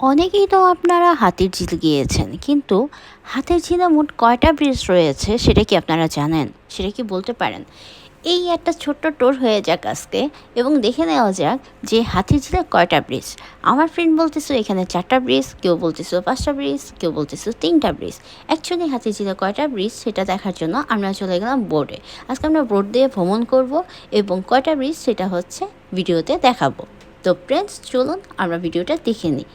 অনেকেই তো আপনারা হাতির ঝিল গিয়েছেন, কিন্তু হাতির ঝিলে মোট কয়টা ব্রিজ রয়েছে সেটা কি আপনারা জানেন? সেটা কি বলতে পারেন? এই একটা ছোট্ট টোর হয়ে যাক আজকে এবং দেখে নেওয়া যাক যে হাতির ঝিলে কয়টা ব্রিজ আমার ফ্রেন্ড বলতেছো এখানে চারটা ব্রিজ কেউ বলতেছো পাঁচটা ব্রিজ কেউ বলতেছো তিনটা ব্রিজ অ্যাকচুয়ালি হাতির ঝিলে কয়টা ব্রিজ সেটা দেখার জন্য আমরা চলে গেলাম বোর্ডে আজকে আমরা বোর্ড দিয়ে ভ্রমণ করব এবং কয়টা ব্রিজ সেটা হচ্ছে ভিডিওতে দেখাবো। তো ফ্রেন্ডস চলুন আমরা ভিডিওটা দেখে নিই।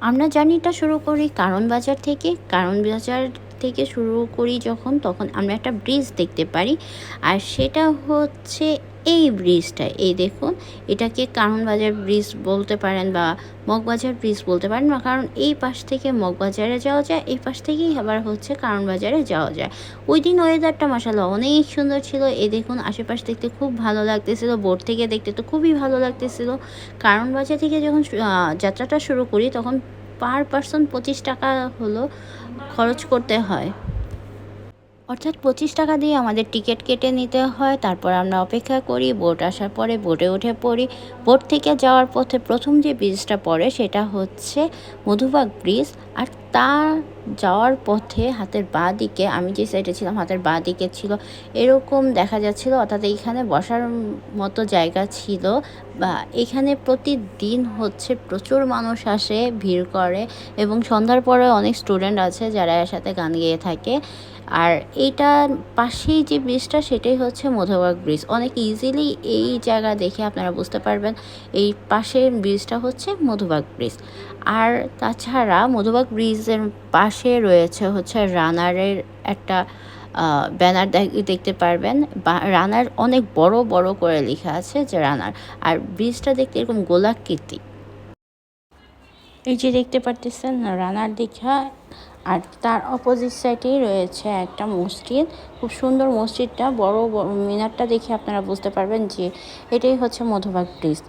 আমরা জার্নিটা শুরু করি কারণ বাজার থেকে, কারণ বাজার থেকে শুরু করি যখন, তখন আমরা একটা ব্রিজ দেখতে পারি। আর সেটা হচ্ছে এই ব্রিজটা, এই দেখুন, এটাকে কারণ বাজার ব্রিজ বলতে পারেন বা মগবাজার ব্রিজ বলতে পারেন বা কারণ এই পাশ থেকে মগবাজারে যাওয়া যায়, এই পাশ থেকেই আবার হচ্ছে কারণ বাজারে যাওয়া যায়। ওই দিন ওয়েদারটা মাসাল্লাহ অনেক সুন্দর ছিল। এই দেখুন, আশেপাশ দেখতে খুব ভালো লাগতেছিল বোর্ড থেকে দেখতে তো খুবই ভালো লাগতেছিল। কারণ বাজার থেকে যখন যাত্রাটা শুরু করি, তখন পার পার্সন পঁচিশ টাকা হলো খরচ করতে হয়। অর্থাৎ পঁচিশ টাকা দিয়ে আমাদের টিকিট কেটে নিতে হয়, তারপর আমরা অপেক্ষা করি, বোট আসার পরে বোটে উঠে পড়ি। বোট থেকে যাওয়ার পথে প্রথম যে ব্রিজটা পড়ে, সেটা হচ্ছে মধুবাগ ব্রিজ আর তা যাওয়ার পথে হাতের বাঁ দিকে, আমি যে সাইডে ছিলাম, হাতের বাঁ দিকে ছিল, এরকম দেখা যাচ্ছিল, অর্থাৎ এইখানে বসার মতো জায়গা ছিল, বা এখানে প্রতিদিন হচ্ছে প্রচুর মানুষ আসে, ভিড় করে, এবং সন্ধ্যার পরে অনেক স্টুডেন্ট আছে যারা এর সাথে গান গেয়ে থাকে। আর এইটার পাশেই যে ব্রিজটা সেটাই হচ্ছে মধুবাগ ব্রিজ অনেক ইজিলি এই জায়গা দেখে আপনারা বুঝতে পারবেন, এই পাশের ব্রিজটা হচ্ছে মধুবাগ ব্রিজ আর তাছাড়া মধুবাগ ব্রিজের পাশে রয়েছে হচ্ছে রানারের একটা ব্যানার দেখতে পারবেন। রানার অনেক বড় বড় করে লেখা আছে যে রানার। আর ব্রিজটা দেখতে এরকম গোলাকৃতি। এই যে দেখতে পারতেছেন, রানার দীঘা আর তার অপোজিট সাইডেই রয়েছে একটা মসজিদ। খুব সুন্দর মসজিদটা, বড় মিনারটা দেখে আপনারা বুঝতে পারবেন যে এটাই হচ্ছে মধুবাগ ব্রিজ।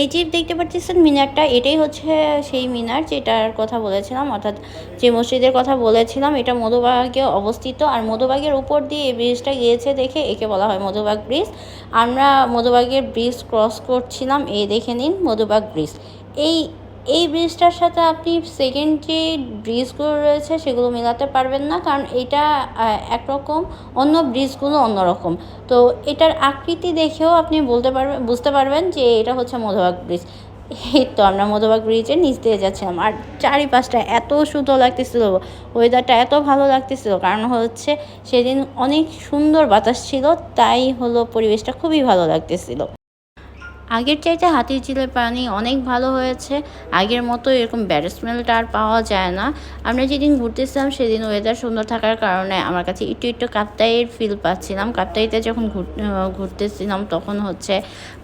এই যে দেখতে পাচ্ছেন মিনারটা, এটাই হচ্ছে সেই মিনার যেটার কথা বলেছিলাম, অর্থাৎ যে মসজিদের কথা বলেছিলাম, এটা মধুবাগে অবস্থিত। আর মধুবাগের উপর দিয়ে এই ব্রিজটা গিয়েছে দেখে একে বলা হয় মধুবাগ ব্রিজ। আমরা মধুবাগের ব্রিজ ক্রস করছিলাম, এই দেখে নিন মধুবাগ ব্রিজ। এই এই ব্রিজটার সাথে আপনি সেকেন্ড যে ব্রিজগুলো রয়েছে সেগুলো মেলাতে পারবেন না, কারণ এটা একরকম, অন্য ব্রিজগুলো অন্যরকম। তো এটার আকৃতি দেখেও আপনি বলতে পারবেন বুঝতে পারবেন যে এটা হচ্ছে মধুবাগ ব্রিজ। এই তো আমরা মধুবাগ ব্রিজের নিচ দিয়ে যাচ্ছিলাম। আর চারিপাশটা এত সুন্দর লাগতেছিল ওয়েদারটা এত ভালো লাগতেছিল, কারণ হচ্ছে সেদিন অনেক সুন্দর বাতাস ছিল, তাই হলো পরিবেশটা খুবই ভালো লাগতেছিল। আগের চাইতে হাতির ঝিলের পানি অনেক ভালো হয়েছে। আগের মতো এরকম ব্যাড স্মেলটা আর পাওয়া যায় না। আমরা যেদিন ঘুরতেছিলাম সেদিন ওয়েদার সুন্দর থাকার কারণে আমার কাছে একটু একটু কাপ্তাইয়ের ফিল পাচ্ছিলাম। কাপ্তাইতে যখন ঘুরতেছিলাম তখন হচ্ছে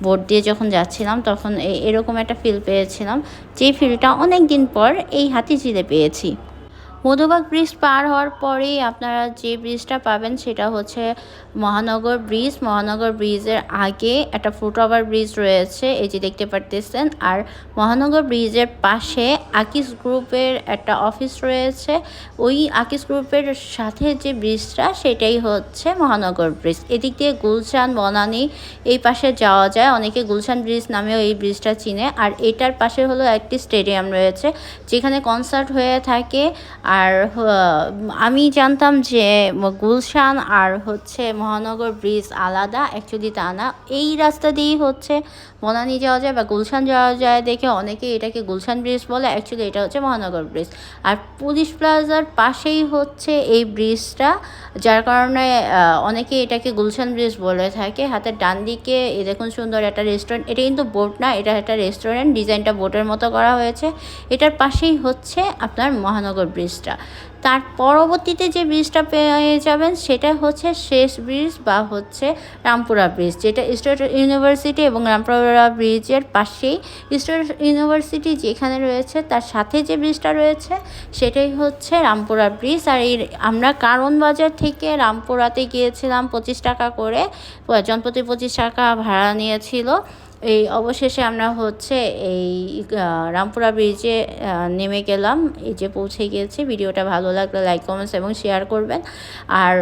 বোট দিয়ে যখন যাচ্ছিলাম তখন এরকম একটা ফিল পেয়েছিলাম। যে ফিলটা অনেক দিন পর এই হাতি ঝিলে পেয়েছি। মধুবাগ ব্রিজ পার হওয়ার পরেই আপনারা যে ব্রিজটা পাবেন সেটা হচ্ছে মহানগর ব্রিজ। মহানগর ব্রিজের আগে একটা ফুটওভার ব্রিজ রয়েছে, এই যে দেখতে পারতেছেন। আর মহানগর ব্রিজের পাশে আকিস গ্রুপের একটা অফিস রয়েছে। ওই আকিস গ্রুপের সাথে যে ব্রিজটা, সেটাই হচ্ছে মহানগর ব্রিজ। এদিক দিয়ে গুলশান, বনানি এই পাশে যাওয়া যায়। অনেকে গুলশান ব্রিজ নামেও এই ব্রিজটা চিনে। আর এটার পাশে হলো একটি স্টেডিয়াম রয়েছে, যেখানে কনসার্ট হয়ে থাকে। আর আমি জানতাম যে গুলশান আর হচ্ছে মহানগর ব্রিজ আলাদা অ্যাকচুয়ালি তা না। এই রাস্তা দিয়েই হচ্ছে মনানি যাওয়া যায় বা গুলশান যাওয়া যায় দেখে অনেকে এটাকে গুলশান ব্রিজ বলে অ্যাকচুয়ালি এটা হচ্ছে মহানগর ব্রিজ। আর পুলিশ প্লাজার পাশেই হচ্ছে এই ব্রিজটা, যার কারণে অনেকে এটাকে গুলশান ব্রিজ বলে থাকে। হাতের ডান দিকে এ দেখুন সুন্দর একটা রেস্টুরেন্ট এটা কিন্তু বোট না, এটা একটা রেস্টুরেন্ট ডিজাইনটা বোটের মতো করা হয়েছে। এটার পাশেই হচ্ছে আপনার মহানগর ব্রিজটা। তার পরবর্তীতে যে ব্রিজটা পেয়ে যাবেন, সেটা হচ্ছে শেষ ব্রিজ বা হচ্ছে রামপুরা ব্রিজ, যেটা স্টেট ইউনিভার্সিটি এবং রামপুরা ব্রিজের পাশেই। স্টেট ইউনিভার্সিটি যেখানে রয়েছে, তার সাথে যে ব্রিজটা রয়েছে, সেটাই হচ্ছে রামপুরা ব্রিজ। আর এই আমরা কারণ বাজার থেকে রামপুরাতে গিয়েছিলাম পঁচিশ টাকা করে, জনপ্রতি পঁচিশ টাকা ভাড়া নিয়েছিল। এই অবশেষে আমরা হচ্ছে এই রামপুরা ব্রিজে নেমে গেলাম। এই যে পৌঁছে গিয়েছি। ভিডিওটা ভালো লাগলে লাইক কমেন্টস এবং শেয়ার করবেন। আর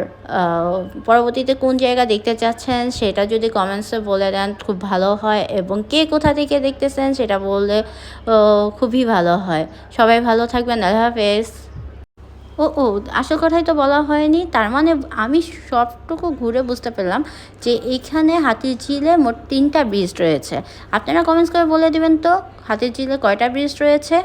পরবর্তীতে কোন জায়গা দেখতে চাচ্ছেন সেটা যদি কমেন্টসে বলে দেন, খুব ভালো হয়। এবং কে কোথা থেকে দেখতেছেন সেটা বললে খুবই ভালো হয়। সবাই ভালো থাকবেন। আল্লাহ হাফেজ। ও ও, আসল কথাই তো বলা হয়নি। তার মানে আমি সবটুকু ঘুরে বুঝতে পেলাম যে এইখানে হাতির ঝিলে মোট তিনটা ব্রিজ রয়েছে। আপনারা কমেন্টস করে বলে দেবেন তো হাতির ঝিলে কয়টা ব্রিজ রয়েছে?